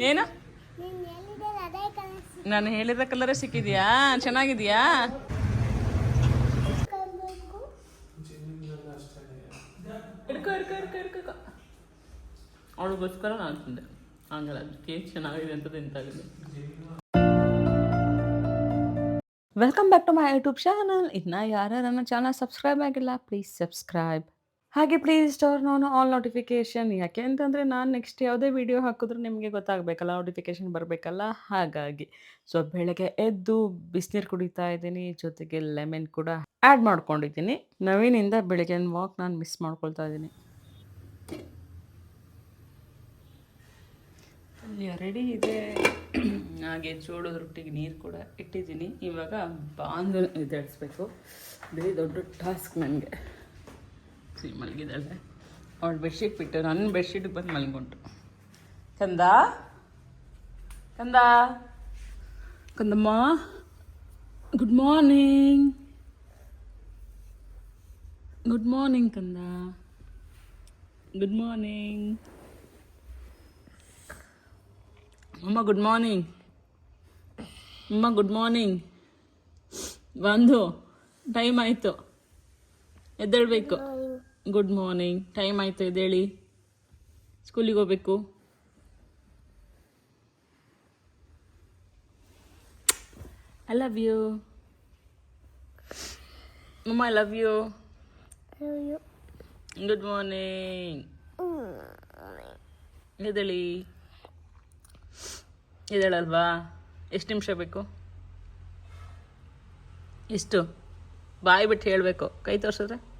ಏನು? ನೀನ್ ಹೇಳಿದ ಕಲರೇ ಸಿಕ್ಕಿದ್ಯಾ? ಚೆನ್ನಾಗಿದ್ಯಾ? ಅವಳಿಗೋಸ್ಕರ ನಾನು ತಿಂದೆ. ಹಂಗಲ್ಲ ಕೇಕ್ ಚೆನ್ನಾಗಿದೆ ಅಂತ ತಿಂತಾಗಿದೆ welcome back to my YouTube channel ಇನ್ನು ಯಾರು ನನ್ನ ಚಾನಲ್ ಸಬ್ಸ್ಕ್ರೈಬ್ ಆಗಿಲ್ಲ ಪ್ಲೀಸ್ ಸಬ್ಸ್ಕ್ರೈಬ್ ಹಾಗೆ please turn on all notification ಯಾಕೆ ಅಂತಂದರೆ ನಾನು ನೆಕ್ಸ್ಟ್ ಯಾವುದೇ ವಿಡಿಯೋ ಹಾಕಿದ್ರೂ ನಿಮಗೆ ಗೊತ್ತಾಗಬೇಕಲ್ಲ ನೋಟಿಫಿಕೇಷನ್ ಬರಬೇಕಲ್ಲ, ಹಾಗಾಗಿ. ಸೊ ಬೆಳಗ್ಗೆ ಎದ್ದು ಬಿಸಿನೀರು ಕುಡಿತಾ ಇದ್ದೀನಿ, ಜೊತೆಗೆ ಲೆಮನ್ ಕೂಡ ಆ್ಯಡ್ ಮಾಡ್ಕೊಂಡಿದ್ದೀನಿ. ನವೀನಿಂದ ಬೆಳಗ್ಗೆ ವಾಕ್ ನಾನು ಮಿಸ್ ಮಾಡ್ಕೊಳ್ತಾ ಇದ್ದೀನಿ. ರೆಡಿ ಇದೆ. ಹಾಗೆ ಜೋಳದ ರೊಟ್ಟಿಗೆ ನೀರು ಕೂಡ ಇಟ್ಟಿದ್ದೀನಿ. ಇವಾಗ ಬಾಂದು ಎದ್ದೇಳಿಸ್ಬೇಕು ಬೇರೆ ದೊಡ್ಡ ಟಾಸ್ಕ್ ನನಗೆ. ಸಿ ಮಲಗಿದ್ದಾಳೆ. ಅವಳು ಬೆಡ್ಶೀಟ್ ಬಿಟ್ಟು ನನ್ನ ಬೆಡ್ಶೀಟಿಗೆ ಬಂದು ಮಲ್ಕೊಂಡ್ರು ಕಂದ? ಕಂದ? ಕಂದಮ್ಮ? Good morning. ಗುಡ್ ಮಾರ್ನಿಂಗ್ ಕಂದ. Good morning. ಅಮ್ಮ, ಗುಡ್ ಮಾರ್ನಿಂಗ್. ಅಮ್ಮ, ಗುಡ್ ಮಾರ್ನಿಂಗ್. ಬಂದು, ಟೈಮ್ ಆಯಿತು. ಎದ್ದೇಳಬೇಕು. ಗುಡ್ ಮಾರ್ನಿಂಗ್ ಟೈಮ್ ಆಯಿತು ಇದೇಳಿ ಸ್ಕೂಲಿಗೆ ಹೋಗ್ಬೇಕು. I love you mumma I love you good morning ಇದೇಳಿ ಇದೇಳಲ್ವಾ ಎಷ್ಟು ನಿಮಿಷ ಬೇಕು? ಎಷ್ಟು? ಬಾಯಿ ಬಿಟ್ಟು ಹೇಳಬೇಕು. ಕೈ ತೋರಿಸಿದ್ರೆ?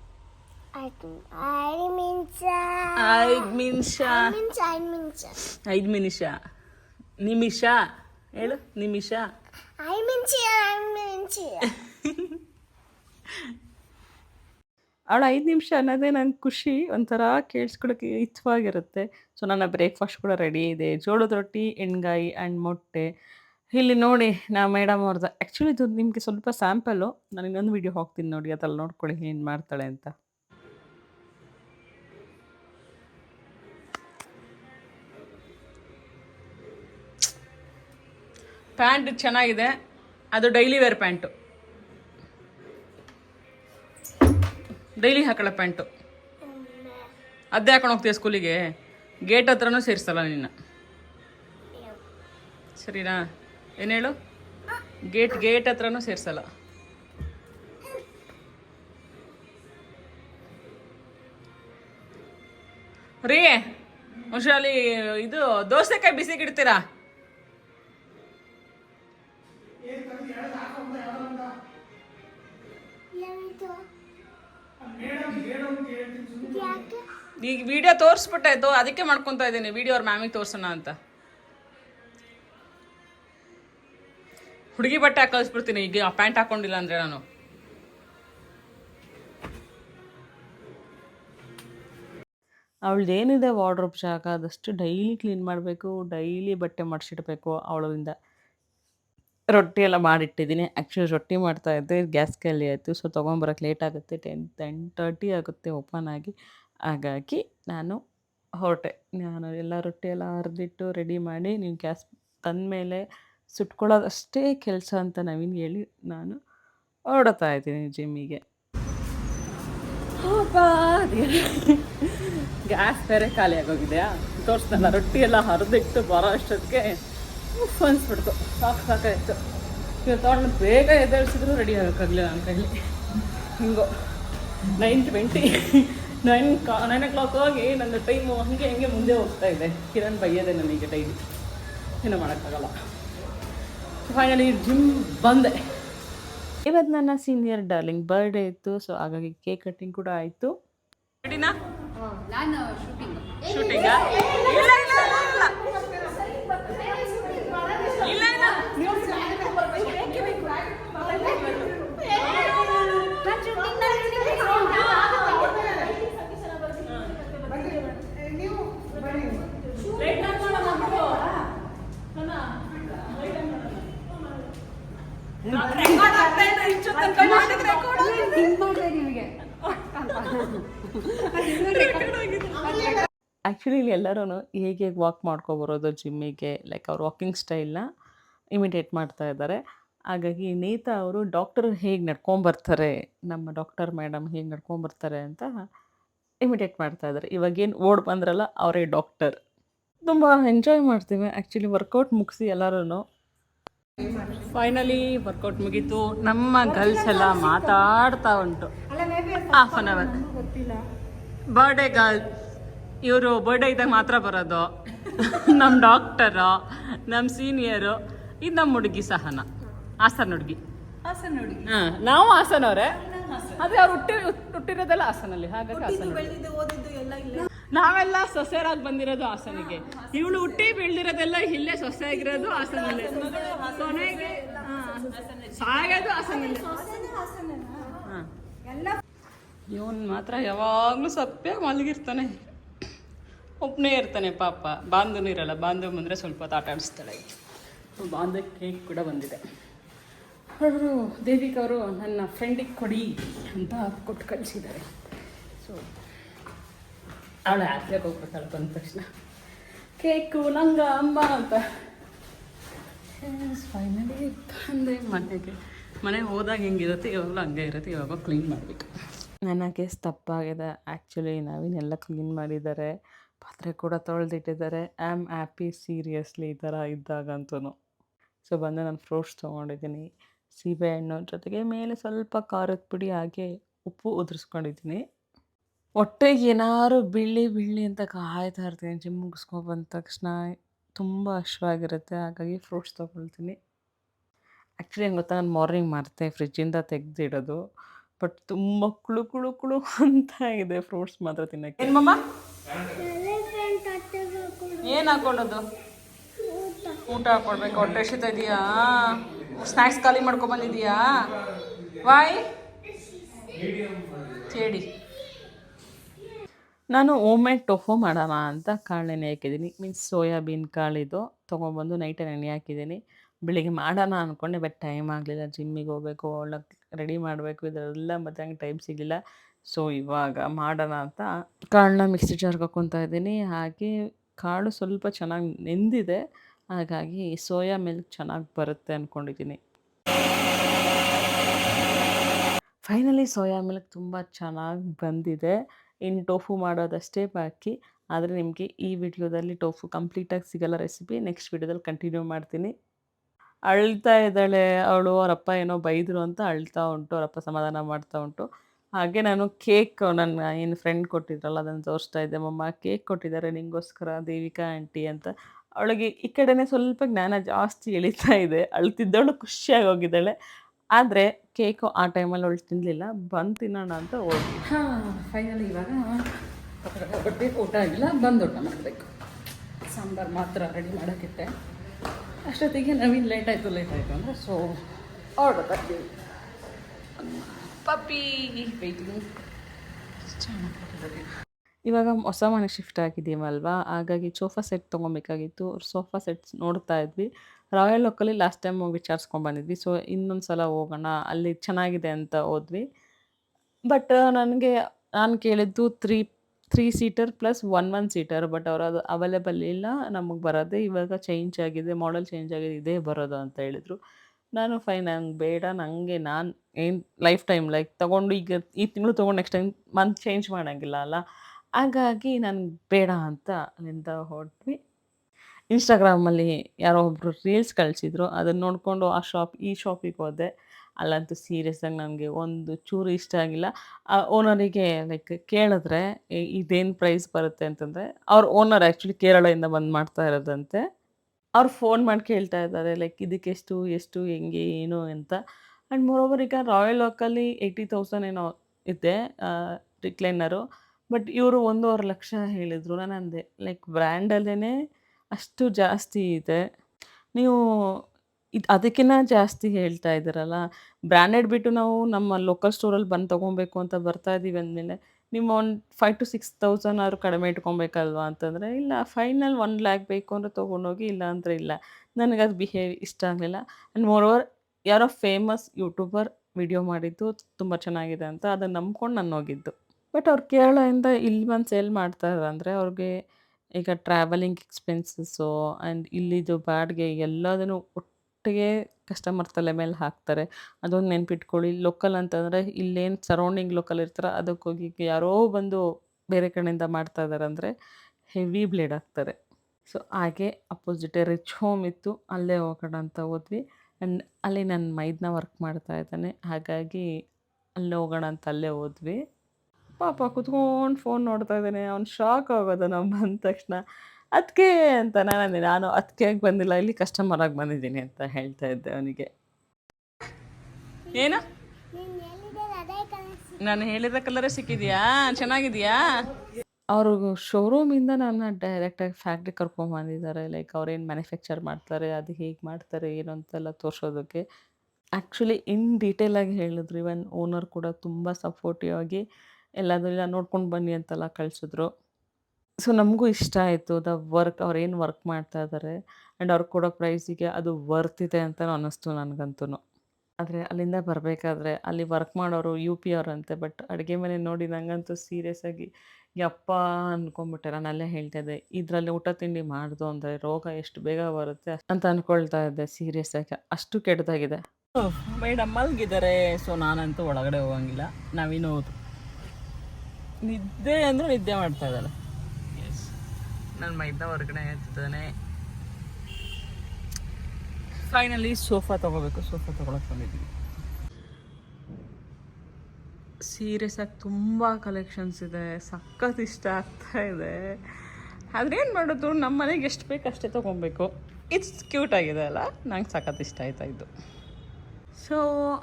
ಐದು ನಿಮಿಷ. ಐದು ನಿಮಿಷ. ಐದು ಐದು ನಿಮಿಷ. ನಿಮಿಷ. ಹೇಳು ನಿಮಿಷ. ಐದು ನಿಮಿಷ ಐದು ಮಿಂಚಿ ಅವಳು ಐದು ನಿಮಿಷ ಅನ್ನೋದೇ ನಂಗೆ ಖುಷಿ ಒಂಥರ ಕೇಳಿಸ್ಕೊಳಕ್ಕೆ ಇಚ್ಛವಾಗಿರುತ್ತೆ ಸೊ ನನ್ನ ಬ್ರೇಕ್ಫಾಸ್ಟ್ ಕೂಡ ರೆಡಿ ಇದೆ. ಜೋಳದ ರೊಟ್ಟಿ ಎಣ್ಗಾಯಿ ಆ್ಯಂಡ್ ಮೊಟ್ಟೆ. ಇಲ್ಲಿ ನೋಡಿ ನಾ ಮೇಡಮ್ ಅವ್ರದ್ದು ಆ್ಯಕ್ಚುಲಿ ಇದು ನಿಮಗೆ ಸ್ವಲ್ಪ ಸ್ಯಾಂಪಲ್ಲು ನಾನು ಇನ್ನೊಂದು ವೀಡಿಯೋ ಹಾಕ್ತೀನಿ ನೋಡಿ ಅದ್ರಲ್ಲಿ ನೋಡ್ಕೊಳ್ಳಿ ಏನು ಮಾಡ್ತಾಳೆ ಅಂತ. ಪ್ಯಾಂಟ್ ಚೆನ್ನಾಗಿದೆ. ಅದು ಡೈಲಿ ವೇರ್ ಪ್ಯಾಂಟು. ಡೈಲಿ ಹಾಕೊಳ್ಳೋ ಪ್ಯಾಂಟು. ಅದೇ ಹಾಕೊಂಡು ಹೋಗ್ತೀಯ ಸ್ಕೂಲಿಗೆ? ಗೇಟ್ ಹತ್ರನೂ ಸೇರಿಸಲ್ಲ ನಿನ್ನ. ಸರಿನಾ? ಏನು ಹೇಳು? ಗೇಟ್ ಗೇಟ್ ಹತ್ರನೂ ಸೇರಿಸಲ್ಲ. ರೀ ಹುಷಾಲಿ ಇದು ದೋಸೆಕಾಯಿ ಬಿಸಿಗೆ ಈಗ ವಿಡಿಯೋ ತೋರಿಸ್ಬಿಟ್ಟಾಯ್ತು ಅದಕ್ಕೆ ಮಾಡ್ಕೊತಾ ಇದ್ದೀನಿ. ವಿಡಿಯೋ ಅವ್ರ ಮ್ಯಾಮಿಗೆ ತೋರ್ಸೋಣ ಅಂತ. ಹುಡುಗಿ ಬಟ್ಟೆ ಹಾಕಿ ಕಳಿಸ್ಬಿಡ್ತೀನಿ ಈಗ ಆ ಪ್ಯಾಂಟ್ ಹಾಕೊಂಡಿಲ್ಲ ಅಂದ್ರೆ ನಾನು. ಅವಳದೇನಿದೆ ವಾರ್ಡ್ರೋಬ್ ಜಾಗ ಅದಷ್ಟು ಡೈಲಿ ಕ್ಲೀನ್ ಮಾಡಬೇಕು ಡೈಲಿ ಬಟ್ಟೆ ಮಾಡಿಸಿಡ್ಬೇಕು ಅವಳಿಂದ. ರೊಟ್ಟಿ ಎಲ್ಲ ಮಾಡಿಟ್ಟಿದ್ದೀನಿ. ಆ್ಯಕ್ಚುಲಿ ರೊಟ್ಟಿ ಮಾಡ್ತಾ ಇದ್ದೆ ಗ್ಯಾಸ್ ಖಾಲಿ ಆಯಿತು. ಸೊ ತೊಗೊಂಬರಕ್ಕೆ ಲೇಟ್ ಆಗುತ್ತೆ ಟೆನ್ ಟೆನ್ ತರ್ಟಿ ಆಗುತ್ತೆ ಓಪನ್ ಆಗಿ. ಹಾಗಾಗಿ ನಾನು ಹೊರಟೆ. ನಾನು ಎಲ್ಲ ರೊಟ್ಟಿ ಎಲ್ಲ ಅರ್ದಿಟ್ಟು ರೆಡಿ ಮಾಡಿ ನೀವು ಗ್ಯಾಸ್ ತಂದಮೇಲೆ ಸುಟ್ಕೊಳ್ಳೋದಷ್ಟೇ ಕೆಲಸ ಅಂತ ನವೀನ್ ಹೇಳಿ ನಾನು ಹೊರಡ್ತಾ ಇದ್ದೀನಿ ಜಿಮ್ಮಿಗೆ ಗ್ಯಾಸ್ ಬೇರೆ ಖಾಲಿ ಆಗೋಗಿದೆಯಾ? ತೋರಿಸ್ತಾನ ರೊಟ್ಟಿ ಎಲ್ಲ ಹರಿದಿಟ್ಟು ಬರೋ ಅಷ್ಟೊತ್ತಿಗೆ. ಉಫ್ ಅನ್ಸ್ಬಿಡ್ತು. ಸಾಕು ಸಾಕಾಯಿತು. ಇವತ್ತು ಅವಳನ್ನ ಬೇಗ ಎದ್ದೇಳಿಸಿದ್ರು ರೆಡಿ ಆಗೋಕ್ಕಾಗಲಿಲ್ಲ ನನ್ನ ಕೈಲಿ. ಹಿಂಗೋ. ನೈನ್ ಟ್ವೆಂಟಿ ನೈನ್ ಕಾ ನೈನ್ ಓ ಕ್ಲಾಕ್ ಹೋಗಿ ನನ್ನ ಟೈಮು ಹಂಗೆ ಹಂಗೆ ಮುಂದೆ ಹೋಗ್ತಾ ಇದೆ. ಕಿರಣ್ ಬೈಯ್ಯದೆ ನನಗೆ ಡೈಲಿ ಏನೂ ಮಾಡೋಕ್ಕಾಗಲ್ಲ. ಫೈನಲಿ ಜಿಮ್ ಬಂದೆ. ಇವತ್ತು ನನ್ನ ಸೀನಿಯರ್ ಡಾರ್ಲಿಂಗ್ ಬರ್ಡೇ ಇತ್ತು ಸೊ ಹಾಗಾಗಿ ಕೇಕ್ ಕಟ್ಟಿಂಗ್ ಕೂಡ ಆಯಿತು. ರೆಡಿನಾ ನಾನು ಶೂಟಿಂಗ್ ಆ್ಯಕ್ಚುಲಿ ಇಲ್ಲಿ ಎಲ್ಲರೂ ಹೇಗೆ ಹೇಗೆ ವಾಕ್ ಮಾಡ್ಕೊಬರೋದು ಜಿಮ್ಮಿಗೆ ಲೈಕ್ ಅವ್ರ ವಾಕಿಂಗ್ ಸ್ಟೈಲ್ನ ಇಮಿಟೇಟ್ ಮಾಡ್ತಾ ಇದ್ದಾರೆ. ಹಾಗಾಗಿ ನೇತಾ ಅವರು ಡಾಕ್ಟರ್ ಹೇಗೆ ನಡ್ಕೊಂಬರ್ತಾರೆ, ನಮ್ಮ ಡಾಕ್ಟರ್ ಮೇಡಮ್ ಹೇಗೆ ನಡ್ಕೊಂಬರ್ತಾರೆ ಅಂತ ಇಮಿಟೇಟ್ ಮಾಡ್ತಾ ಇದ್ದಾರೆ. ಇವಾಗೇನು ಓಡ್ ಬಂದ್ರಲ್ಲ, ಅವರೇ ಡಾಕ್ಟರ್ ತುಂಬ ಎಂಜಾಯ್ ಮಾಡ್ತೀವಿ. ಆ್ಯಕ್ಚುಲಿ ವರ್ಕೌಟ್ ಮುಗಿಸಿ ಎಲ್ಲರೂ ಫೈನಲಿ ವರ್ಕೌಟ್ ಮುಗೀತು. ನಮ್ಮ ಗರ್ಲ್ಸ್ ಎಲ್ಲ ಮಾತಾಡ್ತಾ ಉಂಟು. Half an hour birthday girl ಇವರು ಬರ್ಡೇ ಇದ್ದಾಗ ಮಾತ್ರ ಬರೋದು. ನಮ್ಮ ಡಾಕ್ಟರು ನಮ್ಮ ಸೀನಿಯರು ಇದು ನಮ್ಮ ಹುಡುಗಿ ಸಹನ. ಹಾಸನ ಹುಡುಗಿ. ಹಾಸನ ಹುಡುಗಿ. ಹಾಂ ನಾವು ಹಾಸನವ್ರೆ. ಅದೇ ಅವ್ರು ಹುಟ್ಟಿ ಹುಟ್ಟಿರೋದೆಲ್ಲ ಹಾಸನಲ್ಲಿ. ಹಾಗಾಗಿ ಹಾಸನ ನಾವೆಲ್ಲ ಸೊಸೆರಾಗಿ ಬಂದಿರೋದು ಹಾಸನಿಗೆ. ಇವಳು ಹುಟ್ಟಿ ಬೀಳ್ದಿರೋದೆಲ್ಲ ಇಲ್ಲೇ ಸೊಸೆ ಆಗಿರೋದು ಹಾಸನಲ್ಲೇ. ಕೊನೆಗೆ ಸಾಯೋದು ಹಾಸನಲ್ಲಿ. ಇವನ್ ಮಾತ್ರ ಯಾವಾಗಲೂ ಸಪ್ಪೆ ಮಲಗಿರ್ತಾನೆ. ಒಬ್ಬನೇ ಇರ್ತಾನೆ ಪಾಪ. ಬಾಂಧವನು ಇರಲ್ಲ. ಬಾಂಧವ ಬಂದರೆ ಸ್ವಲ್ಪ ಹೊತ್ತು ಆಟ ಆಡಿಸ್ತಾಳೆ. ಬಾಂಧವ ಕೇಕ್ ಕೂಡ ಬಂದಿದೆ. ಅವರು, ದೇವಿಕ್ ಅವರು ನನ್ನ ಫ್ರೆಂಡಿಗೆ ಕೊಡಿ ಅಂತ ಕೊಟ್ಟು ಕಳಿಸಿದ್ದಾರೆ. ಸೊ ಅವಳು ಆಚೆಗೆ ಹೋಗ್ಬಿಡ್ತಾಳೆ ಬಂದ ತಕ್ಷಣ. ಕೇಕು ನಂಗ ಅಮ್ಮ ಅಂತ. ಫೈನಲಿ ಬಂದೆ ಮನೆಗೆ. ಮನೆಗೆ ಹೋದಾಗ ಹೆಂಗಿರುತ್ತೆ, ಇವಾಗಲೂ ಹಂಗೆ ಇರುತ್ತೆ ಇವಾಗ ಕ್ಲೀನ್ ಮಾಡಬೇಕು. ಕೇಸ್ ತಪ್ಪಾಗಿದೆ. ಆ್ಯಕ್ಚುಲಿ ನಾವಿನ್ನೆಲ್ಲ ಕ್ಲೀನ್ ಮಾಡಿದ್ದಾರೆ. ಪಾತ್ರೆ ಕೂಡ ತೊಳೆದಿಟ್ಟಿದ್ದಾರೆ. ಐ ಆಮ್ ಹ್ಯಾಪಿ ಸೀರಿಯಸ್ಲಿ ಈ ಥರ ಇದ್ದಾಗಂತೂ ಸೊ ಬಂದು ನಾನು ಫ್ರೂಟ್ಸ್ ತೊಗೊಂಡಿದ್ದೀನಿ. ಸೀಬೆಹಣ್ಣು ಜೊತೆಗೆ ಮೇಲೆ ಸ್ವಲ್ಪ ಖಾರದ ಪುಡಿ ಹಾಗೆ ಉಪ್ಪು ಉದುರಿಸ್ಕೊಂಡಿದ್ದೀನಿ. ಹೊಟ್ಟೆಗೆ ಏನಾದ್ರು ಬೀಳಿ ಬೀಳಿ ಅಂತ ಕಾಯ್ತಾ ಇರ್ತೀನಿ. ಜಿಮ್ ಮುಗಿಸ್ಕೊಂಡು ಬಂದ ತಕ್ಷಣ ತುಂಬ ಹಶ್ವಾಗಿರುತ್ತೆ ಹಾಗಾಗಿ ಫ್ರೂಟ್ಸ್ ತೊಗೊಳ್ತೀನಿ. ಆ್ಯಕ್ಚುಲಿ ಹೆಂಗೆ ಗೊತ್ತಾ ನಾನು ಮಾರ್ನಿಂಗ್ ಮಾಡ್ತೆ ಫ್ರಿಜ್ಜಿಂದ ತೆಗೆದಿಡೋದು. ಬಟ್ ತುಂಬ ಕುಳು ಕುಳು ಕುಳು ಅಂತ ಇದೆ ಫ್ರೂಟ್ಸ್ ಮಾತ್ರ ತಿನ್ನಕ್ಕೆ. ಏನು ಮಮ್ಮ ಏನು ಹಾಕೊಳ್ಳೋದು ಊಟ ಹಾಕೊಳ್ಬೇಕು ಹೊಟ್ಟೆ ಎಷ್ಟಿತ ಇದೆಯಾ? ಸ್ನ್ಯಾಕ್ಸ್ ಖಾಲಿ ಮಾಡ್ಕೊಂಡ್ಬಂದಿದೆಯಾ ವಾಯ್ ಚೇಡಿ ನಾನು ಓಮೇಡ್ ಟೊಫು ಮಾಡೋಣ ಅಂತ ಕಾಳು ನೆನೆ ಹಾಕಿದ್ದೀನಿ. ಮೀನ್ಸ್ ಸೋಯಾಬೀನ್ ಕಾಳಿದು ತೊಗೊಂಬಂದು ನೈಟೇ ನೆನೆ ಹಾಕಿದ್ದೀನಿ. ಬೆಳಿಗ್ಗೆ ಮಾಡೋಣ ಅಂದ್ಕೊಂಡೆ ಬಟ್ ಟೈಮ್ ಆಗಲಿಲ್ಲ. ಜಿಮ್ಮಿಗೆ ಹೋಗಬೇಕು ಒಳ್ಳೆ ರೆಡಿ ಮಾಡಬೇಕು ಇದೆಲ್ಲ ಮತ್ತು ಹಂಗೆ ಟೈಮ್ ಸಿಗಲಿಲ್ಲ. ಸೊ ಇವಾಗ ಮಾಡೋಣ ಅಂತ ಕಾಳನ್ನ ಮಿಕ್ಸಿ ಜಾರ್ಗೆ ಹಾಕ್ಕೊತಾ ಇದ್ದೀನಿ. ಹಾಗೆ ಕಾಳು ಸ್ವಲ್ಪ ಚೆನ್ನಾಗಿ ನೆಂದಿದೆ. ಹಾಗಾಗಿ ಸೋಯಾ ಮಿಲ್ಕ್ ಚೆನ್ನಾಗಿ ಬರುತ್ತೆ ಅಂದ್ಕೊಂಡಿದ್ದೀನಿ ಫೈನಲಿ ಸೋಯಾ ಮಿಲ್ಕ್ ತುಂಬ ಚೆನ್ನಾಗಿ ಬಂದಿದೆ. ಇನ್ನು ಟೋಫು ಮಾಡೋದಷ್ಟೇ ಬಾಕಿ. ಆದರೆ ನಿಮಗೆ ಈ ವಿಡಿಯೋದಲ್ಲಿ ಟೋಫು ಕಂಪ್ಲೀಟಾಗಿ ಸಿಗಲ್ಲ ರೆಸಿಪಿ ನೆಕ್ಸ್ಟ್ ವಿಡಿಯೋದಲ್ಲಿ ಕಂಟಿನ್ಯೂ ಮಾಡ್ತೀನಿ. ಅಳ್ತಾ ಇದ್ದಾಳೆ ಅವಳು, ಅವರಪ್ಪ ಏನೋ ಬೈದರು ಅಂತ ಅಳ್ತಾ ಉಂಟು, ಅವರಪ್ಪ ಸಮಾಧಾನ ಮಾಡ್ತಾ ಉಂಟು. ಹಾಗೆ ನಾನು ಕೇಕ್ ನನ್ನ ಏನು ಫ್ರೆಂಡ್ ಕೊಟ್ಟಿದ್ರಲ್ಲ, ಅದನ್ನು ತೋರಿಸ್ತಾ ಇದ್ದೆ. ಮಮ್ಮ ಕೇಕ್ ಕೊಟ್ಟಿದ್ದಾರೆ, ನಿಂಗೋಸ್ಕರ, ದೇವಿಕಾ ಆಂಟಿ ಅಂತ. ಅವಳಿಗೆ ಈ ಕಡೆನೇ ಸ್ವಲ್ಪ ಜ್ಞಾನ ಜಾಸ್ತಿ ಎಳಿತಾ ಇದೆ. ಅಳ್ತಿದ್ದವಳು ಖುಷಿಯಾಗಿ ಹೋಗಿದ್ದಾಳೆ. ಆದರೆ ಕೇಕು ಆ ಟೈಮಲ್ಲಿ ಅವಳು ತಿನ್ನಲಿಲ್ಲ ಬಂದು ತಿನ್ನೋಣ ಅಂತ ಹೋಗಿ ಹಾಂ ಫೈನಲಿ ಇವಾಗ ಹೊಟ್ಟೆ ಊಟ ಆಗಿಲ್ಲ ಬಂದು ಊಟ ಮಾಡಬೇಕು. ಸಾಂಬಾರು ಮಾತ್ರ ರೆಡಿ ಮಾಡೋಕ್ಕಿಟ್ಟೆ ಅಷ್ಟೊತ್ತಿಗೆ ನವೀನ್ ಲೇಟ್ ಆಯಿತು ಲೇಟ್ ಆಯಿತು ಅಂದರೆ ಸೊ ಆರ್ಡರ್ ಬರ್ತೀವಿ ಪಪ್ಪಿ ವೆಯ್ಟಿಂಗ್ ಇವಾಗ ಹೊಸ ಮನೆ ಶಿಫ್ಟ್ ಆಗಿದ್ದೀವಲ್ವಾ ಹಾಗಾಗಿ ಸೋಫಾ ಸೆಟ್ ತೊಗೊಬೇಕಾಗಿತ್ತು. ಸೋಫಾ ಸೆಟ್ಸ್ ನೋಡ್ತಾ ಇದ್ವಿ. ರಾಯಲ್ ಲೋಕಲಿ ಲಾಸ್ಟ್ ಟೈಮ್ ಹೋಗಿ ವಿಚಾರಿಸ್ಕೊಂಡು ಬಂದಿದ್ವಿ. ಸೊ ಇನ್ನೊಂದು ಸಲ ಹೋಗೋಣ, ಅಲ್ಲಿ ಚೆನ್ನಾಗಿದೆ ಅಂತ ಹೋದ್ವಿ. ಬಟ್ ನನಗೆ, ನಾನು ಕೇಳಿದ್ದು three three seater plus one one seater but ಅವರು ಅದು ಅವೈಲೇಬಲ್ ಇಲ್ಲ. ನಮಗೆ ಬರೋದೇ ಇವಾಗ ಚೇಂಜ್ ಆಗಿದೆ ಮಾಡೆಲ್ ಚೇಂಜ್ ಆಗಿದೆ, ಇದೇ ಬರೋದು ಅಂತ ಹೇಳಿದರು. ನಾನು ಫೈನ್ ನಂಗೆ ಬೇಡ ನನಗೆ ನಾನು ಏನು ಲೈಫ್ ಟೈಮ್ ಲೈಕ್ ತೊಗೊಂಡು ಈಗ ಈ ತಿಂಗಳು ತೊಗೊಂಡು ನೆಕ್ಸ್ಟ್ ಟೈಮ್ ಮಂತ್ ಚೇಂಜ್ ಮಾಡೋಂಗಿಲ್ಲ ಅಲ್ಲ. ಹಾಗಾಗಿ ನನಗೆ ಬೇಡ ಅಂತ ಅಲ್ಲಿಂದ ಹೊರಟ್ವಿ. ಇನ್ಸ್ಟಾಗ್ರಾಮಲ್ಲಿ ಯಾರೋ ಒಬ್ಬರು ರೀಲ್ಸ್ ಕಳಿಸಿದ್ರು. ಅದನ್ನು ನೋಡಿಕೊಂಡು ಆ ಶಾಪ್ ಈ ಶಾಪಿಗೆ ಹೋದೆ. ಅಲ್ಲಂತೂ ಸೀರಿಯಸ್ಸಾಗಿ ನನಗೆ ಒಂದು ಚೂರು ಇಷ್ಟ ಆಗಿಲ್ಲ. ಆ ಓನರಿಗೆ ಲೈಕ್ ಕೇಳಿದ್ರೆ, "ಏ- ಇದೇನು ಪ್ರೈಸ್ ಬರುತ್ತೆ? ಅಂತಂದರೆ, ಅವ್ರ ಓನರ್ ಆ್ಯಕ್ಚುಲಿ ಕೇರಳದಿಂದ ಬಂದು ಮಾಡ್ತಾ ಇರೋದಂತೆ. ಅವ್ರು ಫೋನ್ ಮಾಡಿ ಕೇಳ್ತಾ ಇದ್ದಾರೆ, ಲೈಕ್, ಇದಕ್ಕೆ ಎಷ್ಟು ಎಷ್ಟು, ಹೆಂಗೆ, ಏನು ಅಂತ. ಆ್ಯಂಡ್ ಮೋರೋವರ್ ಈಗ ರಾಯಲ್ ವಾಕಲ್ಲಿ ಏಯ್ಟಿ ತೌಸಂಡ್ ಏನೋ ಇದೆ ರಿಕ್ಲೈನರು ಬಟ್ ಇವರು ಒಂದೂವರೆ ಲಕ್ಷ ಹೇಳಿದರು. ನಾನು ಅಂದೆ, ಲೈಕ್ ಬ್ರ್ಯಾಂಡಲ್ಲೇ ಅಷ್ಟು ಜಾಸ್ತಿ ಇದೆ. ನೀವು ಇದು ಅದಕ್ಕಿಂತ ಜಾಸ್ತಿ ಹೇಳ್ತಾ ಇದ್ದೀರಲ್ಲ ಬ್ರ್ಯಾಂಡೆಡ್ ಬಿಟ್ಟು ನಾವು ನಮ್ಮ ಲೋಕಲ್ ಸ್ಟೋರಲ್ಲಿ ಬಂದು ತೊಗೊಬೇಕು ಅಂತ ಬರ್ತಾ ಇದ್ದೀವಿ ಅಂದಮೇಲೆ ನಿಮ್ಮ ಒಂದು ಫೈವ್ ಟು ಸಿಕ್ಸ್ ತೌಸಂಡ್ ಆದ್ರೂ ಕಡಿಮೆ ಇಟ್ಕೊಬೇಕಲ್ವಾ ಅಂತಂದರೆ, ಇಲ್ಲ ಫೈನಲ್ ಒನ್ ಲ್ಯಾಕ್ ಬೇಕು ಅಂದರೆ ತೊಗೊಂಡೋಗಿ ಇಲ್ಲ ಅಂದರೆ ಇಲ್ಲ. ನನಗೆ ಅದು ಬಿಹೇವ್ ಇಷ್ಟ ಆಗಲಿಲ್ಲ. ಆ್ಯಂಡ್ ಓವರ್ ಯಾರೋ ಫೇಮಸ್ ಯೂಟ್ಯೂಬರ್ ವಿಡಿಯೋ ಮಾಡಿದ್ದು ತುಂಬ ಚೆನ್ನಾಗಿದೆ ಅಂತ ಅದನ್ನು ನಂಬ್ಕೊಂಡು ನಾನು ಹೋಗಿದ್ದು. ಬಟ್ ಅವ್ರು ಕೇರಳದಿಂದ ಇಲ್ಲಿ ಬಂದು ಸೇಲ್ ಮಾಡ್ತಾರೆ ಅಂದರೆ ಅವ್ರಿಗೆ ಈಗ ಟ್ರಾವೆಲಿಂಗ್ ಎಕ್ಸ್ಪೆನ್ಸಸ್ಸು ಆ್ಯಂಡ್ ಇಲ್ಲಿದು ಬಾಡಿಗೆ ಎಲ್ಲದನ್ನು ಒಟ್ಟಿಗೆ ಕಸ್ಟಮರ್ ತಲೆ ಮೇಲೆ ಹಾಕ್ತಾರೆ. ಅದೊಂದು ನೆನ್ಪಿಟ್ಕೊಳ್ಳಿ. ಲೋಕಲ್ ಅಂತಂದರೆ ಇಲ್ಲೇನು ಸರೌಂಡಿಂಗ್ ಲೋಕಲ್ ಇರ್ತಾರೆ, ಅದಕ್ಕೆ ಹೋಗಿ ಯಾರೋ ಬಂದು ಬೇರೆ ಕಡೆಯಿಂದ ಮಾಡ್ತಾ ಇದ್ದಾರೆ ಅಂದರೆ ಹೆವಿ ಬ್ಲೇಡ್ ಆಗ್ತಾರೆ ಸೊ ಹಾಗೆ ಅಪೋಸಿಟೇ ರಿಚ್ ಹೋಮ್ ಇತ್ತು, ಅಲ್ಲೇ ಹೋಗೋಣ ಅಂತ ಹೋದ್ವಿ. ಆ್ಯಂಡ್ ಅಲ್ಲಿ ನನ್ನ ಮೈದನ್ನ ವರ್ಕ್ ಮಾಡ್ತಾ ಇದ್ದಾನೆ. ಹಾಗಾಗಿ ಅಲ್ಲೇ ಹೋಗೋಣ ಅಂತ ಅಲ್ಲೇ ಹೋದ್ವಿ. ಪಾಪ ಕುತ್ಕೊಂಡು ಫೋನ್ ನೋಡ್ತಾ ಇದ್ದಾನೆ, ಅವ್ನು ಶಾಕ್ ಆಗೋದು ನಾವು ಬಂದ ತಕ್ಷಣ. ಅದಕ್ಕೆ ಅಂತ ನಾನು ನಾನು ಅದಕ್ಕೆ ಬಂದಿಲ್ಲ, ಇಲ್ಲಿ ಕಸ್ಟಮರ್ ಆಗಿ ಬಂದಿದ್ದೀನಿ ಅಂತ ಹೇಳ್ತಾ ಇದ್ದೆ ಅವನಿಗೆ. ಏನು? ನೀನು ಹೇಳಿದ ಕಲರೇ ಸಿಕ್ಕಿದ್ಯಾ? ಚೆನ್ನಾಗಿದ್ಯಾ? ಅವರು ಶೋರೂಮಿಂದ ನನ್ನ ಡೈರೆಕ್ಟಾಗಿ ಫ್ಯಾಕ್ಟ್ರಿ ಕರ್ಕೊಂಬಂದಿದ್ದಾರೆ ಲೈಕ್ ಅವ್ರೇನು ಮ್ಯಾನುಫ್ಯಾಕ್ಚರ್ ಮಾಡ್ತಾರೆ, ಅದು ಹೇಗೆ ಮಾಡ್ತಾರೆ, ಏನು ಅಂತೆಲ್ಲ ತೋರಿಸೋದಕ್ಕೆ. ಆ್ಯಕ್ಚುಲಿ ಇನ್ ಡೀಟೇಲಾಗಿ ಹೇಳಿದ್ರು ಇವನ್ ಓನರ್ ಕೂಡ ತುಂಬ ಸಪೋರ್ಟಿವ್ ಆಗಿ. ಎಲ್ಲದೆಲ್ಲ ನೋಡ್ಕೊಂಡು ಬನ್ನಿ ಅಂತೆಲ್ಲ ಕಳಿಸಿದ್ರು. ಸೊ ನಮಗೂ ಇಷ್ಟ ಆಯಿತು ದ ವರ್ಕ್, ಅವ್ರು ಏನು ವರ್ಕ್ ಮಾಡ್ತಾ ಇದ್ದಾರೆ ಆ್ಯಂಡ್ ಅವ್ರು ಕೊಡೋ ಪ್ರೈಸಿಗೆ ಅದು ವರ್ತ್ ಇದೆ ಅಂತ ಅನ್ನಿಸ್ತು ನನಗಂತೂ ಆದರೆ ಅಲ್ಲಿಂದ ಬರಬೇಕಾದ್ರೆ ಅಲ್ಲಿ ವರ್ಕ್ ಮಾಡೋರು ಯು ಪಿ ಅವರಂತೆ ಬಟ್ ಅಡುಗೆ ಮನೆ ನೋಡಿ ನನಗಂತೂ ಸೀರಿಯಸ್ ಆಗಿ ಯಪ್ಪ ಅಂದ್ಕೊಂಬಿಟ್ಟೆ ನಾನು ಅಲ್ಲೇ ಹೇಳ್ತಾ ಇದ್ದೆ, ಇದರಲ್ಲಿ ಊಟ ತಿಂಡಿ ಮಾಡಿದು ಅಂದರೆ ರೋಗ ಎಷ್ಟು ಬೇಗ ಬರುತ್ತೆ ಅಂತ ಅಂದ್ಕೊಳ್ತಾ ಇದ್ದೆ ಸೀರಿಯಸ್ ಆಗಿ. ಅಷ್ಟು ಕೆಟ್ಟದಾಗಿದೆ. ಮೇಡಮ್ ಮಲ್ಗಿದ್ದಾರೆ ಸೊ ನಾನಂತೂ ಒಳಗಡೆ ಹೋಗಂಗಿಲ್ಲ. ನಾವಿನ್ನೂ ನಿದ್ದೆ ಅಂದ್ರೆ ನಿದ್ದೆ ಮಾಡ್ತಾ ಇದ್ದಾಳೆ ಎಸ್ ನನ್ನ ಮೈದ ಹೊರಗಡೆ ಹೇಳ್ತಿದ್ದಾನೆ ಫೈನಲಿ ಸೋಫಾ ತಗೋಬೇಕು. ಸೋಫಾ ತೊಗೊಳಕ್ಕೆ ಬಂದಿದ್ದೀವಿ ಸೀರಿಯಸ್ ಆಗಿ ತುಂಬ ಕಲೆಕ್ಷನ್ಸ್ ಇದೆ. ಸಖತ್ ಇಷ್ಟ ಆಗ್ತಾ ಇದೆ. ಆದ್ರೆ ಏನು ಮಾಡೋದು? ನಮ್ಮ ಮನೆಗೆ ಎಷ್ಟು ಬೇಕು ಅಷ್ಟೇ ತೊಗೊಬೇಕು. ಇಟ್ಸ್ ಕ್ಯೂಟ್ ಆಗಿದೆ ಅಲ್ಲ? ನಂಗೆ ಸಖತ್ ಇಷ್ಟ ಆಯ್ತಾ ಇದು. ಸೊ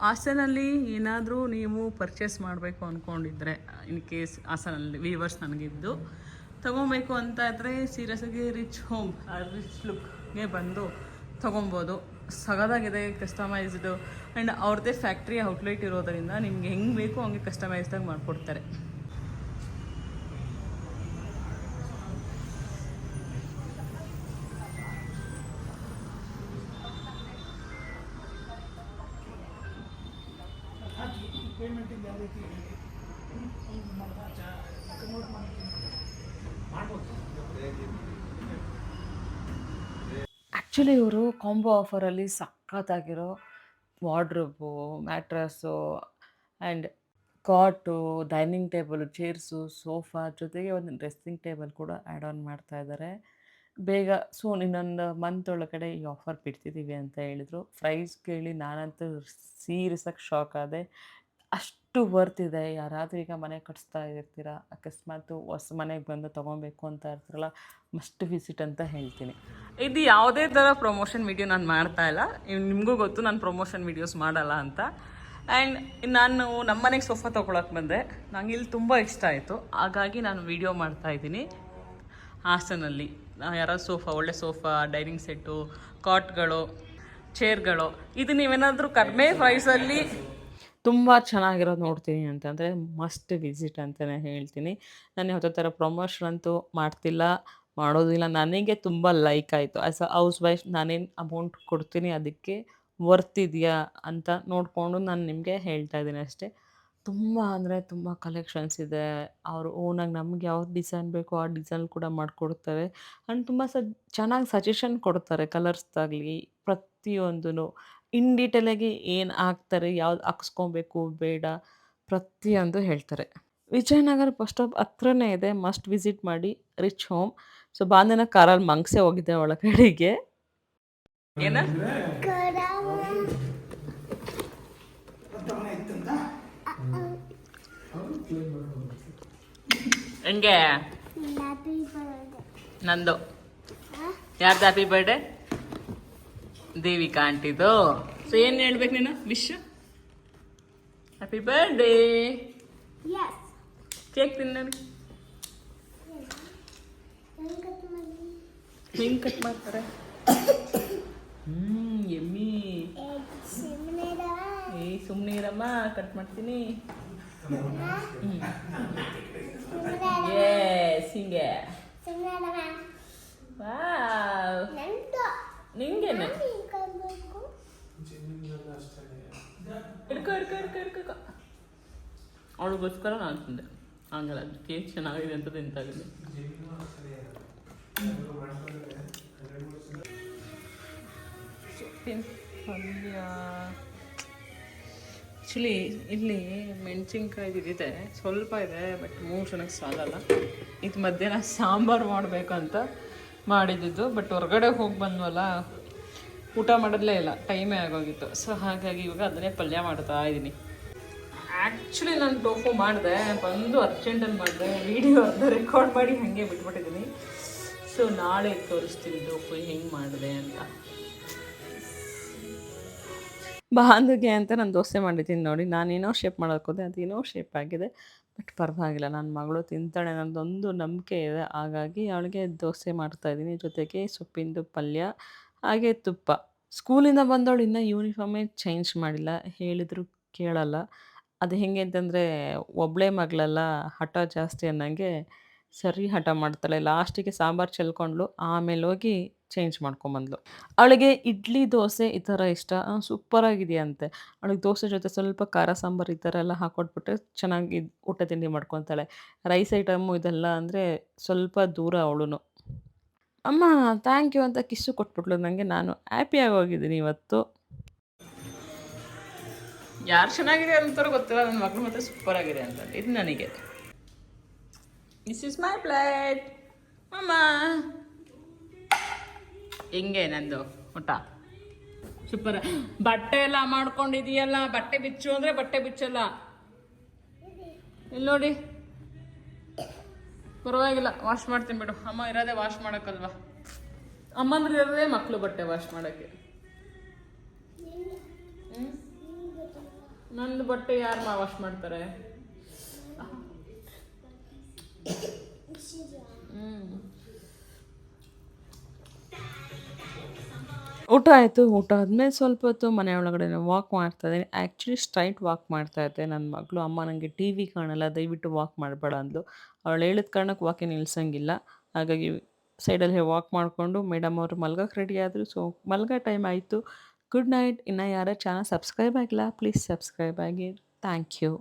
ಹಾಸನಲ್ಲಿ ಏನಾದರೂ ನೀವು ಪರ್ಚೇಸ್ ಮಾಡಬೇಕು ಅಂದ್ಕೊಂಡಿದ್ರೆ ಇನ್ ಕೇಸ್ ಹಾಸನಲ್ಲಿ ವೀವರ್ಸ್ ನನಗಿದ್ದು, ತೊಗೊಬೇಕು ಅಂತ ಇದ್ದರೆ ಸೀರಿಯಸ್ಸಾಗಿ ರಿಚ್ ಹೋಮ್ ರಿಚ್ ಲುಕ್ಗೆ ಬಂದು ತೊಗೊಬೋದು. ಸಗದಾಗಿದೆ ಕಸ್ಟಮೈಸ್ಡು ಆ್ಯಂಡ್ ಅವ್ರದ್ದೇ ಫ್ಯಾಕ್ಟ್ರಿ ಔಟ್ಲೆಟ್ ಇರೋದರಿಂದ ನಿಮ್ಗೆ ಹೆಂಗೆ ಬೇಕು ಹಂಗೆ ಕಸ್ಟಮೈಸ್ಡಾಗಿ ಮಾಡಿಕೊಡ್ತಾರೆ. ಆ್ಯಕ್ಚುಲಿ ಇವರು ಕಾಂಬೋ ಆಫರಲ್ಲಿ ಸಖತ್ತಾಗಿರೋ wardrobe mattress and cot, dining table, chairs, sofa ಜೊತೆಗೆ ಒಂದು ಡ್ರೆಸ್ಸಿಂಗ್ ಟೇಬಲ್ ಕೂಡ ಆ್ಯಡ್ ಆನ್ ಮಾಡ್ತಾ ಇದ್ದಾರೆ. ಬೇಗ ಸೊ, ಇನ್ನೊಂದು ಮಂತ್ ಒಳಗಡೆ ಈ ಆಫರ್ ಬಿಡ್ತಿದ್ದೀವಿ ಅಂತ ಹೇಳಿದರು. ಪ್ರೈಸ್ ಕೇಳಿ ನಾನಂತೂ ಸೀರಿಯಸ್ಸಾಗಿ ಶಾಕ್ ಆದೆ. ಅಷ್ಟು ವರ್ತ್ ಇದೆ. ಯಾರಾದರೂ ಈಗ ಮನೆ ಕಟ್ಸ್ತಾ ಇರ್ತೀರಾ? ಅಕಸ್ಮಾತ್ ಹೊಸ ಮನೆಗೆ ಬಂದು ತೊಗೊಬೇಕು ಅಂತ ಇರ್ತೀರಲ್ಲ ಮಸ್ಟ್ ವಿಸಿಟ್ ಅಂತ ಹೇಳ್ತೀನಿ. ಇದು ಯಾವುದೇ ಥರ ಪ್ರಮೋಷನ್ ವಿಡಿಯೋ ನಾನು ಮಾಡ್ತಾ ಇಲ್ಲ. ನಿಮಗೂ ಗೊತ್ತು ನಾನು ಪ್ರಮೋಷನ್ ವೀಡಿಯೋಸ್ ಮಾಡಲ್ಲ ಅಂತ. ಆ್ಯಂಡ್ ನಾನು ನಮ್ಮ ಮನೆಗೆ ಸೋಫಾ ತೊಗೊಳಕ್ಕೆ ಬಂದೆ. ನಂಗೆ ಇಲ್ಲಿ ತುಂಬ ಇಷ್ಟ ಆಯಿತು. ಹಾಗಾಗಿ ನಾನು ವಿಡಿಯೋ ಮಾಡ್ತಾ ಇದ್ದೀನಿ. ಹಾಸನಲ್ಲಿ. ಯಾರೋ ಸೋಫಾ ಒಳ್ಳೆ ಸೋಫಾ ಡೈನಿಂಗ್ ಸೆಟ್ಟು ಕಾಟ್ಗಳು ಚೇರ್ಗಳು ಇದು ನೀವೇನಾದರೂ ಕಡಿಮೆ ಪ್ರೈಸಲ್ಲಿ ತುಂಬ ಚೆನ್ನಾಗಿರೋದು ನೋಡ್ತೀನಿ ಅಂತಂದರೆ ಮಸ್ಟ್ ವಿಸಿಟ್ ಅಂತಲೇ ಹೇಳ್ತೀನಿ. ನಾನು ಯಾವುದೇ ಥರ ಪ್ರಮೋಷನ್ ಅಂತೂ ಮಾಡ್ತಿಲ್ಲ. ಮಾಡೋದಿಲ್ಲ. ನನಗೆ ತುಂಬ ಲೈಕ್ ಆಯಿತು. ಆ್ಯಸ್ ಅ ಹೌಸ್ ವೈಫ್ ನಾನೇನು ಅಮೌಂಟ್ ಕೊಡ್ತೀನಿ ಅದಕ್ಕೆ ವರ್ತ್ ಇದೆಯಾ ಅಂತ ನೋಡಿಕೊಂಡು ನಾನು ನಿಮಗೆ ಹೇಳ್ತಾ ಇದ್ದೀನಿ ಅಷ್ಟೇ. ತುಂಬ ಅಂದರೆ ತುಂಬ ಕಲೆಕ್ಷನ್ಸ್ ಇದೆ. ಅವರು ಓನಾಗಿ ನಮ್ಗೆ ಯಾವ ಡಿಸೈನ್ ಬೇಕೋ ಆ ಡಿಸೈನ್ ಕೂಡ ಮಾಡಿಕೊಡ್ತಾರೆ. ಆ್ಯಂಡ್ ತುಂಬ ಸ, ಚೆನ್ನಾಗಿ ಸಜೆಷನ್ ಕೊಡ್ತಾರೆ ಕಲರ್ಸ್ದಾಗಲಿ ಪ್ರತಿಯೊಂದೂ ಇನ್ ಡೀಟೇಲಾಗಿ ಏನು ಹಾಕ್ತಾರೆ, ಯಾವ್ದು ಹಾಕ್ಸ್ಕೊಬೇಕು ಬೇಡ ಪ್ರತಿಯೊಂದು ಹೇಳ್ತಾರೆ. ವಿಜಯನಗರ ಬಸ್ ಸ್ಟಾಪ್ ಹತ್ರನೇ ಇದೆ. ಮಸ್ಟ್ ವಿಸಿಟ್ ಮಾಡಿ ರಿಚ್ ಹೋಮ್ ಸೊ ಬಾಂಧನ ಕಾರಲ್ಲಿ ಮಂಗ್ಸೆ ಹೋಗಿದ್ದೆ ಒಳಗಡೆಗೆ ಏನ? ಹೆಂಗೆ? ನಂದು. ಯಾರ್ದು ಹ್ಯಾಪಿ ಬರ್ಡೇ ದೇವಿಕಾ ಆಂಟಿದು ಸೊ ಏನು ಹೇಳ್ಬೇಕು ನೀನು? ವಿಶ್ ಹ್ಯಾಪಿ ಬರ್ಡೇ ಕೇಕ್ ತಿನ್ನು ನನಗೆ ಹೆಂಗ್ ಕಟ್ ಮಾಡಿ ಹೆಂಗೆ ಕಟ್ ಮಾಡ್ತಾರೆ. ಹ್ಮ್, ಎಮ್ಮಿ. ಏ ಸುಮ್ಮನೆ ಇರಮ್ಮ ಕಟ್ ಮಾಡ್ತೀನಿ. ಎಸ್ ಹಿಂಗೆ. ನಿಂಗೇನೆ ಹಿಡ್ಕೊ ಹಿಡ್ಕೊ ಹಿಡ್ಕೊ ಹಿಡ್ಕೊ ಅವಳಿಗೋಸ್ಕರ ನಾನು ತಿಂದೆ. ಹಂಗಲ್ಲ ಕೇಕ್ ಚೆನ್ನಾಗಿದೆ ಅಂತ ತಿಂತಾ ಸೊಪ್ಪಿನ ಪಲ್ಯ ಆ್ಯಕ್ಚುಲಿ ಇಲ್ಲಿ ಮೆಣಸಿನ್ಕಾಯಿ ಇದಿದೆ ಸ್ವಲ್ಪ ಇದೆ ಬಟ್ ಮೂರು ಜನಕ್ಕೆ ಸಾಲಲ್ಲ. ಇದು ಮಧ್ಯಾಹ್ನ ಸಾಂಬಾರು ಅಂತ ಮಾಡಿದ್ದು ಬಟ್ ಹೊರಗಡೆ ಹೋಗಿ ಬಂದ್ವಲ್ಲ, ಊಟ ಮಾಡೋದ್ಲೇ ಇಲ್ಲ. ಟೈಮೇ ಆಗೋಗಿತ್ತು. ಸೊ ಹಾಗಾಗಿ ಇವಾಗ ಅದನ್ನೇ ಪಲ್ಯ ಮಾಡ್ತಾ ಇದ್ದೀನಿ ಆ್ಯಕ್ಚುಲಿ ನಾನು ಟೋಫು ಮಾಡಿದೆ, ಬಂದು ಅರ್ಜೆಂಟಲ್ಲಿ ಮಾಡಿದೆ. ವೀಡಿಯೋ ಅಂತ ರೆಕಾರ್ಡ್ ಮಾಡಿ ಹಾಗೆ ಬಿಟ್ಬಿಟ್ಟಿದ್ದೀನಿ ಸೊ ನಾಳೆ ತೋರಿಸ್ತೀನಿ ಟೋಫು ಹೆಂಗೆ ಮಾಡಿದೆ ಅಂತ. ಬಾಂಧುಗೆ ಅಂತ ನಾನು ದೋಸೆ ಮಾಡಿದ್ದೀನಿ ನೋಡಿ. ನಾನೇನೋ ಶೇಪ್ ಮಾಡೋಕ್ಕೋದೆ ಅದು ಅದೇನೋ ಶೇಪ್ ಆಗಿದೆ ಬಟ್ ಪರವಾಗಿಲ್ಲ. ನನ್ನ ಮಗಳು ತಿಂತಾಳೆ ಅನ್ನೋದೊಂದು ನಂಬಿಕೆ ಇದೆ. ಹಾಗಾಗಿ ಅವಳಿಗೆ ದೋಸೆ ಮಾಡ್ತಾಯಿದ್ದೀನಿ ಜೊತೆಗೆ ಸೊಪ್ಪಿಂದು ಪಲ್ಯ, ಹಾಗೆ ತುಪ್ಪ. ಸ್ಕೂಲಿಂದ ಬಂದವಳು ಇನ್ನೂ ಯೂನಿಫಾರ್ಮೇ ಚೇಂಜ್ ಮಾಡಿಲ್ಲ. ಹೇಳಿದ್ರು ಕೇಳಲ್ಲ. ಅದು ಹೆಂಗೆ ಅಂತಂದರೆ ಒಬ್ಬಳೇ ಮಗಳೆಲ್ಲ, ಹಠ ಜಾಸ್ತಿ ಅನ್ನಂಗೆ ಸರಿ ಹಠ ಮಾಡ್ತಾಳೆ. ಲಾಸ್ಟಿಗೆ ಸಾಂಬಾರು ಚೆಲ್ಕೊಂಡ್ಳು. ಆಮೇಲೆ ಹೋಗಿ ಚೇಂಜ್ ಮಾಡ್ಕೊಂಬಂದ್ಲು ಅವಳಿಗೆ ಇಡ್ಲಿ, ದೋಸೆ ಈ ಥರ ಇಷ್ಟ. ಸೂಪರಾಗಿದೆಯಂತೆ ಅವಳಿಗೆ ದೋಸೆ ಜೊತೆ ಸ್ವಲ್ಪ ಖಾರ ಸಾಂಬಾರು ಈ ಥರ ಎಲ್ಲ ಹಾಕೊಟ್ಬಿಟ್ರೆ ಚೆನ್ನಾಗಿ ಊಟ ತಿಂಡಿ ಮಾಡ್ಕೊತಾಳೆ. ರೈಸ್ ಐಟಮು ಇದೆಲ್ಲ ಅಂದರೆ ಸ್ವಲ್ಪ ದೂರ ಅವಳು ಅಮ್ಮ ಥ್ಯಾಂಕ್ ಯು ಅಂತ ಕಿಸ್ಸು ಕೊಟ್ಬಿಟ್ಲು ನನಗೆ ನಾನು. ಹ್ಯಾಪಿಯಾಗಿ ಹೋಗಿದ್ದೀನಿ ಇವತ್ತು. ಯಾರು ಚೆನ್ನಾಗಿದೆ ಅಂತಾರೋ ಗೊತ್ತಿಲ್ಲ. ನನ್ನ ಮಗಳು ಮತ್ತೆ ಸೂಪರ್ ಆಗಿದೆ ಅಂತ. ಇದು ನನಗೆ. ದಿಸ್ ಇಸ್ ಮೈ ಪ್ಲೇಟ್ ಅಮ್ಮ. ಹೆಂಗೆ ನಂದು ಊಟ ಸೂಪರ್. ಬಟ್ಟೆ ಎಲ್ಲ ಮಾಡ್ಕೊಂಡಿದೀಯಲ್ಲ, ಬಟ್ಟೆ ಬಿಚ್ಚು ಅಂದ್ರೆ ಬಟ್ಟೆ ಬಿಚ್ಚಲ್ಲ. ಇಲ್ಲಿ ನೋಡಿ. ಪರವಾಗಿಲ್ಲ ವಾಶ್ ಮಾಡ್ತೀನಿ ಬಿಡು. ಅಮ್ಮ ಇರೋದೇ ವಾಶ್ ಮಾಡೋಕ್ಕಲ್ವಾ? ಅಮ್ಮಂದ್ರೆ ಇರೋದೇ ಮಕ್ಕಳು ಬಟ್ಟೆ ವಾಶ್ ಮಾಡೋಕ್ಕೆ? ನಂದು ಬಟ್ಟೆ ಯಾರು ವಾಶ್ ಮಾಡ್ತಾರೆ? ಹ್ಮ್. ಊಟ ಆಯಿತು, ಊಟ ಆದಮೇಲೆ ಸ್ವಲ್ಪ ಹೊತ್ತು ಮನೆ ಒಳಗಡೆ ವಾಕ್ ಮಾಡ್ತಾ ಇದ್ದೀನಿ. ಆ್ಯಕ್ಚುಲಿ ಸ್ಟ್ರೈಟ್ ವಾಕ್ ಮಾಡ್ತಾ ಇದ್ದೆ. ನನ್ನ ಮಗಳು, ಅಮ್ಮ ನನಗೆ ಟಿ ವಿ ಕಾಣಲ್ಲ, ದಯವಿಟ್ಟು ವಾಕ್ ಮಾಡಬೇಡ ಅಂದ್ಲು. ಅವಳು ಹೇಳಿದ ಕಾರಣಕ್ಕೆ ವಾಕೆ ನಿಲ್ಸಂಗಿಲ್ಲ. ಹಾಗಾಗಿ ಸೈಡಲ್ಲಿ ವಾಕ್ ಮಾಡಿಕೊಂಡು ಮೇಡಮ್ ಅವರು ಮಲ್ಗಕ್ಕೆ ರೆಡಿ ಆದರು. ಸೊ ಮಲ್ಗೋ ಟೈಮ್ ಆಯಿತು. ಗುಡ್ ನೈಟ್ ಇನ್ನು ಯಾರ ಚಾನಲ್ ಸಬ್ಸ್ಕ್ರೈಬ್ ಆಗಿಲ್ಲ ಪ್ಲೀಸ್ ಸಬ್ಸ್ಕ್ರೈಬ್ ಆಗಿ. Thank you